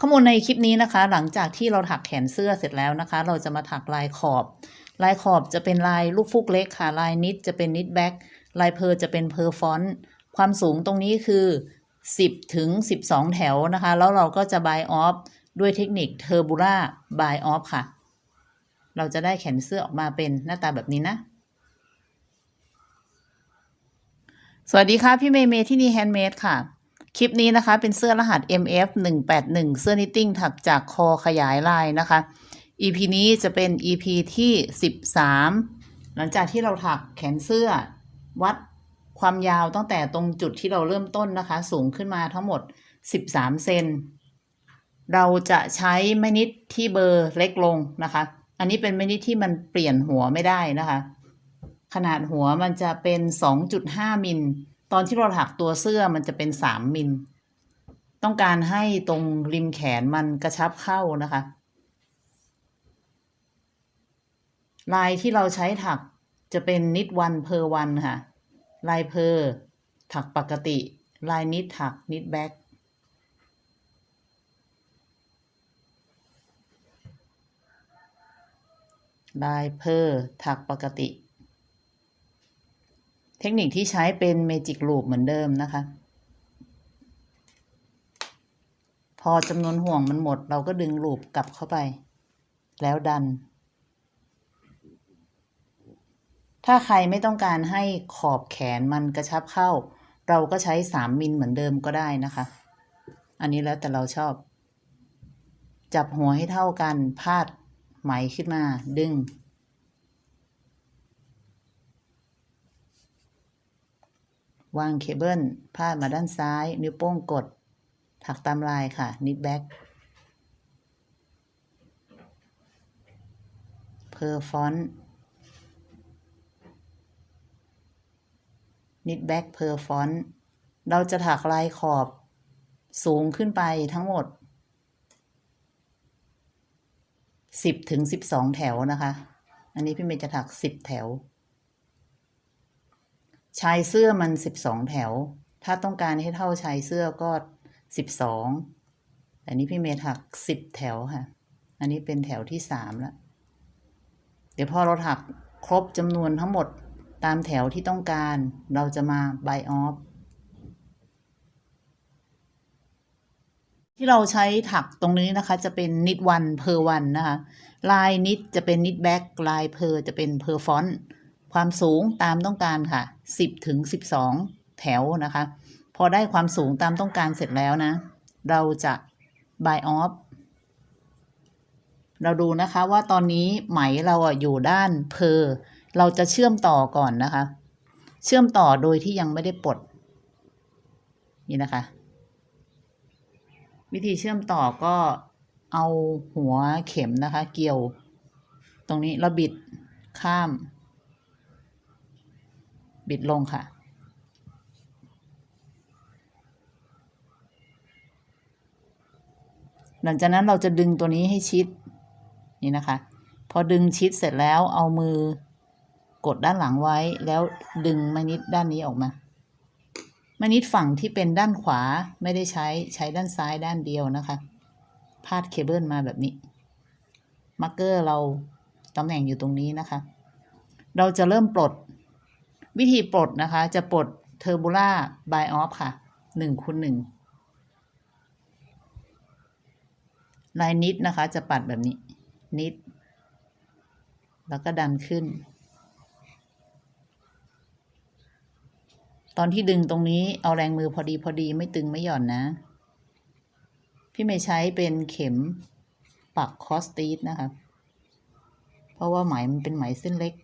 ข้อมูลในคลิปนี้นะคะ หลังจากที่เราถักแขนเสื้อเสร็จแล้วนะคะ เราจะมาถักลายขอบ ลายขอบจะเป็นลายลูกฟูกเล็กค่ะ ลายนิดจะเป็นนิดแบ็กลายเพอร์จะเป็นเพอร์ฟอนต์ความสูงตรงนี้คือ 10 ถึง 12 แถวนะคะ แล้วเราก็จะบายออฟด้วยเทคนิคเทอร์บูล่าบายออฟค่ะ เราจะได้แขนเสื้อออกมาเป็นหน้าตาแบบนี้นะสวัสดีค่ะ พี่เมย์เมที่นี่แฮนด์เมดค่ะ คลิปนี้นะคะ เป็นเสื้อรหัส MF 181เสื้อนิตติ้งถักจากคอขยายลายนะคะ EP นี้จะเป็น EP ที่ 13 หลังจากที่เราถักแขนเสื้อ วัดความยาวตั้งแต่ตรงจุดที่เราเริ่มต้นนะคะ สูงขึ้นมาทั้งหมด 13 เซนเราจะใช้แม่นิดที่เบอร์เล็กลงนะคะ อันนี้เป็นแม่นิดที่มันเปลี่ยนหัวไม่ได้นะคะ ขนาดหัวมันจะเป็น 2.5 มิล ตอนที่เราถักตัวเสื้อมันจะเป็น3มิล ต้องการให้ตรงริมแขนมันกระชับเข้านะคะ ลายที่เราใช้ถักจะเป็นนิดวันเพอร์วันค่ะ ลายเพอถักปกติ ลายนิดถักนิดแบ็คลายเพอถักปกติ ทคนิคที่ใช้เป็นเมจิกลูปเหมือนเดิมนะคะ พอจำนวนห่วงมันหมด เราก็ดึงลูปกลับเข้าไป แล้วดัน ถ้าใครไม่ต้องการให้ขอบแขนมันกระชับเข้า เราก็ใช้สามมิลเหมือนเดิมก็ได้นะคะ อันนี้แล้วแต่เราชอบ จับหัวให้เท่ากันพาดไหมขึ้นมาดึง วางเคเบิลพาดมาด้านซ้าย นิ้วโป้งกด ถักตามลายค่ะ นิดแบ็กเพอร์ฟอนต์นิดแบ็กเพอร์ฟอนต์เราจะถักลายขอบสูงขึ้นไปทั้งหมด 10ถึง12 แถวนะคะ อันนี้พี่เมย์จะถัก 10 แถว ชายเสื้อมัน12แถว ถ้าต้องการให้เท่าชายเสื้อก็12แต่นี้พี่เมย์ถัก10แถวค่ะ อันนี้เป็นแถวที่3แล้ว เดี๋ยวพอเราถักครบจำนวนทั้งหมดตามแถวที่ต้องการ เราจะมาบายออฟที่เราใช้ถักตรงนี้นะคะ จะเป็นนิดวันเพอร์วันนะคะ ลายนิดจะเป็นนิดแบ็กลายเพอร์จะเป็นเพอร์ฟอนต์ ความสูงตามต้องการค่ะ 10ถึง12 แถวนะคะ พอได้ความสูงตามต้องการเสร็จแล้วนะ เราจะ buy off เราดูนะคะว่าตอนนี้ไหมเราอยู่ด้านเพอเราจะเชื่อมต่อก่อนนะคะ เชื่อมต่อโดยที่ยังไม่ได้ปลด นี่นะคะ วิธีเชื่อมต่อก็เอาหัวเข็มนะคะ เกี่ยว ตรงนี้แล้วบิดข้าม บิดลงค่ะ หลังจากนั้นเราจะดึงตัวนี้ให้ชิด นี่นะคะ พอดึงชิดเสร็จแล้วเอามือกดด้านหลังไว้แล้วดึงมานิดด้านนี้ออกมามานิดฝั่งที่เป็นด้านขวาไม่ได้ใช้ใช้ด้านซ้ายด้านเดียวนะคะ พาดเคเบิลมาแบบนี้ มาร์กเกอร์เราตำแหน่งอยู่ตรงนี้นะคะ เราจะเริ่มปลด วิธีปลดนะคะ จะปลดเทอร์บูล่าบายออฟค่ะหนึ่งคูณหนึ่งลายนิดนะคะ จะปัดแบบนี้ นิด แล้วก็ดันขึ้น ตอนที่ดึงตรงนี้เอาแรงมือพอดีพอดีไม่ตึงไม่หย่อนนะ พี่ไม่ใช้เป็นเข็มปักคอสตีสนะคะ เพราะว่าไหมมันเป็นไหมเส้นเล็ก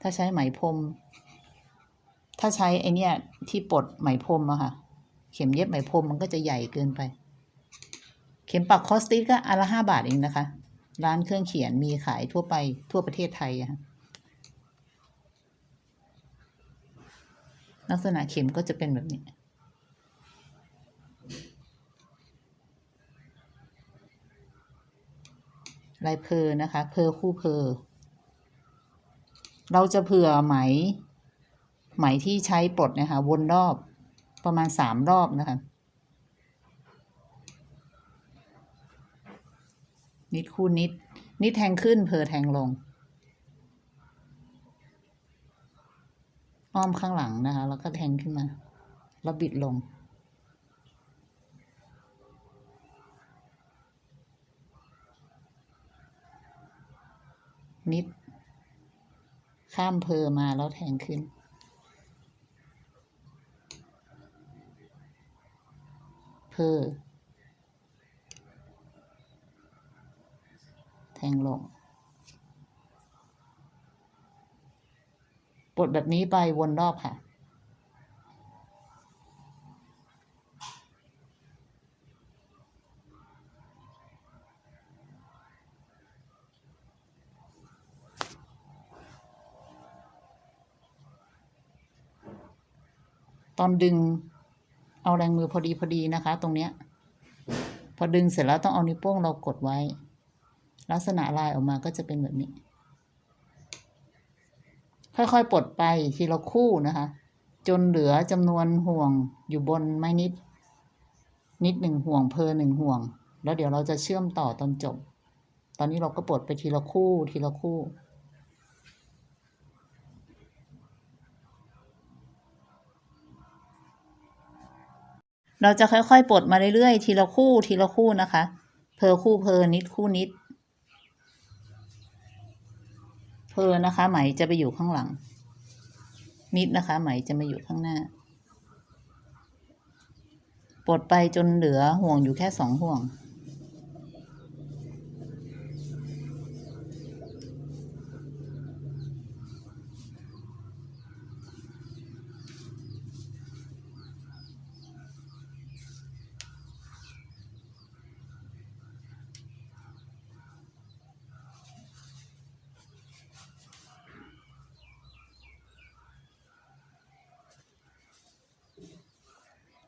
ถ้าใช้ไหมพรม ถ้าใช้ไอเนี้ยที่ปลดไหมพรมอะค่ะ เข็มเย็บไหมพรมมันก็จะใหญ่เกินไป เข็มปักคอสตีสก็อันละห้าบาทเองนะคะ ร้านเครื่องเขียนมีขายทั่วไปทั่วประเทศไทยอะค่ะลักษณะเข็มก็จะเป็นแบบนี้ลายเพอนะคะ เพอคู่เพอเราจะเผื่อไหม ไหมที่ใช้ปลดนะคะวนรอบประมาณสามรอบนะคะนิดคู่นิด นิดแทงขึ้นเพอแทงลง อ้อมข้างหลังนะคะ แล้วก็แทงขึ้นมา แล้วบิดลง นิด ข้ามเพอมาแล้วแทงขึ้น เพอแทงลงปลดแบบนี้ไปวนรอบค่ะ ตอนดึง เอาแรงมือพอดีพอดีนะคะ ตรงเนี้ย พอดึงเสร็จแล้วต้องเอานิ้วโป้งเรากดไว้ ลักษณะลายออกมาก็จะเป็นแบบนี้ ค่อยๆปลดไปทีละคู่นะคะ จนเหลือจำนวนห่วงอยู่บนไม้นิด นิดหนึ่งห่วงเพอหนึ่งห่วง แล้วเดี๋ยวเราจะเชื่อมต่อตอนจบ ตอนนี้เราก็ปลดไปทีละคู่ทีละคู่ เราจะค่อยๆ ปลดมาเรื่อยๆ ทีละคู่ทีละคู่นะคะ เพอคู่เพอนิดคู่นิด เพอนะคะไหมจะไปอยู่ข้างหลัง นิดนะคะไหมจะมาอยู่ข้างหน้า ปลดไปจนเหลือห่วงอยู่แค่สองห่วง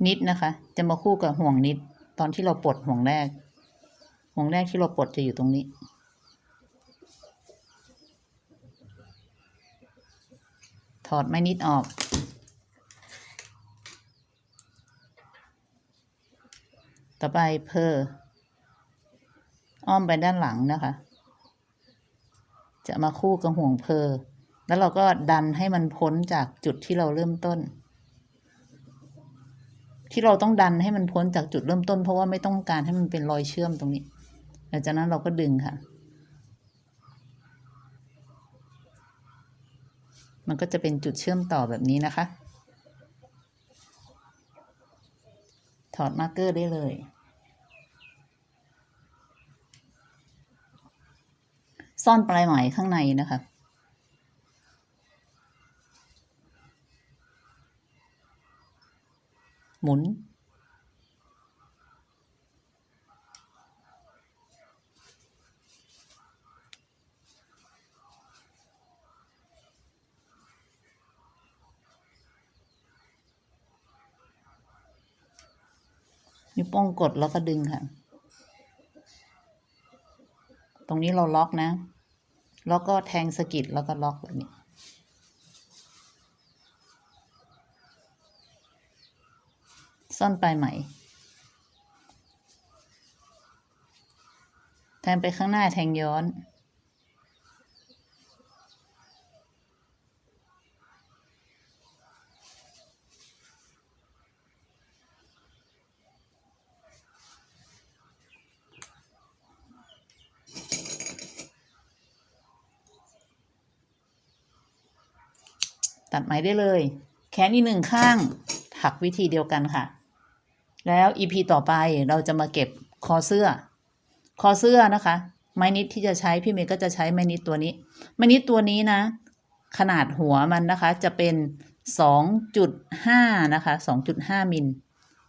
นิดนะคะ จะมาคู่กับห่วงนิด ตอนที่เราปลดห่วงแรก ห่วงแรกที่เราปลดจะอยู่ตรงนี้ ถอดไม้นิดออก ต่อไปเพออ้อมไปด้านหลังนะคะ จะมาคู่กับห่วงเพอแล้วเราก็ดันให้มันพ้นจากจุดที่เราเริ่มต้น ที่เราต้องดันให้มันพ้นจากจุดเริ่มต้น เพราะว่าไม่ต้องการให้มันเป็นรอยเชื่อมตรงนี้หลังจากนั้นเราก็ดึงค่ะ มันก็จะเป็นจุดเชื่อมต่อแบบนี้นะคะ ถอดมาร์กเกอร์ได้เลยซ่อนปลายไหมข้างในนะคะ หมุน นิ้วโป้งกดแล้วก็ดึงค่ะ ตรงนี้เราล็อกนะ แล้วก็แทงสกิดแล้วก็ล็อกแบบนี้ ซ่อนปลายไหม แทงไปข้างหน้าแทงย้อน ตัดไหมได้เลย แขนอีกหนึ่งข้างถักวิธีเดียวกันค่ะ แล้ว EP ต่อไปเราจะมาเก็บคอเสื้อ คอเสื้อนะคะ ไม้นิดที่จะใช้พี่เมย์ก็จะใช้ไม้นิดตัวนี้ ไม้นิดตัวนี้นะ ขนาดหัวมันนะคะจะเป็น2.5นะคะ2.5มิล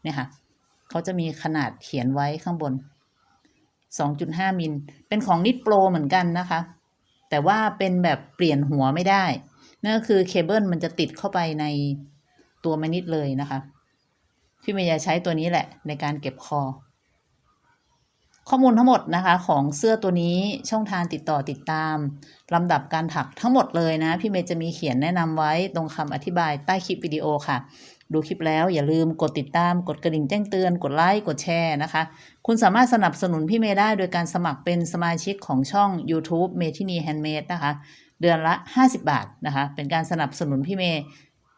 เนี่ยค่ะเขาจะมีขนาดเขียนไว้ข้างบน2.5มิลเป็นของนิดโปรเหมือนกันนะคะ แต่ว่าเป็นแบบเปลี่ยนหัวไม่ได้นั่นก็คือเคเบิลมันจะติดเข้าไปในตัวไม้นิดเลยนะคะ พี่เมย์จะใช้ตัวนี้แหละในการเก็บคอ ข้อมูลทั้งหมดนะคะ ของเสื้อตัวนี้ช่องทางติดต่อติดตามลำดับการถักทั้งหมดเลยนะ พี่เมย์จะมีเขียนแนะนำไว้ตรงคำอธิบายใต้คลิปวิดีโอค่ะดูคลิปแล้วอย่าลืมกดติดตามกดกระดิ่งแจ้งเตือนกดไลค์กดแชร์นะคะ คุณสามารถสนับสนุนพี่เมย์ได้โดยการสมัครเป็นสมาชิกของช่อง YouTube เมทินีแฮนด์เมดนะคะ เดือนละ 50 บาทนะคะ เป็นการสนับสนุนพี่เมย์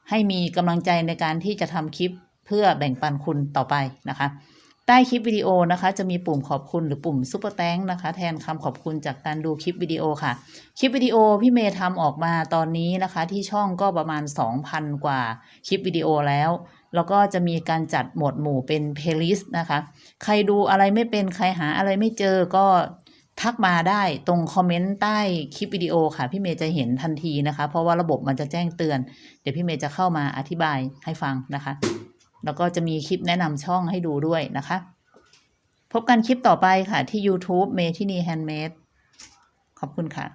ให้มีกำลังใจในการที่จะทำคลิป เพื่อแบ่งปันคุณต่อไปนะคะ ใต้คลิปวิดีโอนะคะจะมีปุ่มขอบคุณหรือปุ่มซุปเปอร์แตงนะคะ แทนคำขอบคุณจากการดูคลิปวิดีโอค่ะ คลิปวิดีโอพี่เมย์ทำออกมาตอนนี้นะคะ ที่ช่องก็ประมาณ 2,000 กว่าคลิปวิดีโอแล้วแล้วก็จะมีการจัดหมวดหมู่เป็นเพลย์ลิสต์นะคะ ใครดูอะไรไม่เป็นใครหาอะไรไม่เจอก็ทักมาได้ตรงคอมเมนต์ใต้คลิปวิดีโอค่ะ พี่เมย์จะเห็นทันทีนะคะ เพราะว่าระบบมันจะแจ้งเตือน เดี๋ยวพี่เมย์จะเข้ามาอธิบายให้ฟังนะคะ แล้วก็จะมีคลิปแนะนำช่องให้ดูด้วยนะคะ พบกันคลิปต่อไปค่ะที่ YouTube เมทินีแฮนด์เมดขอบคุณค่ะ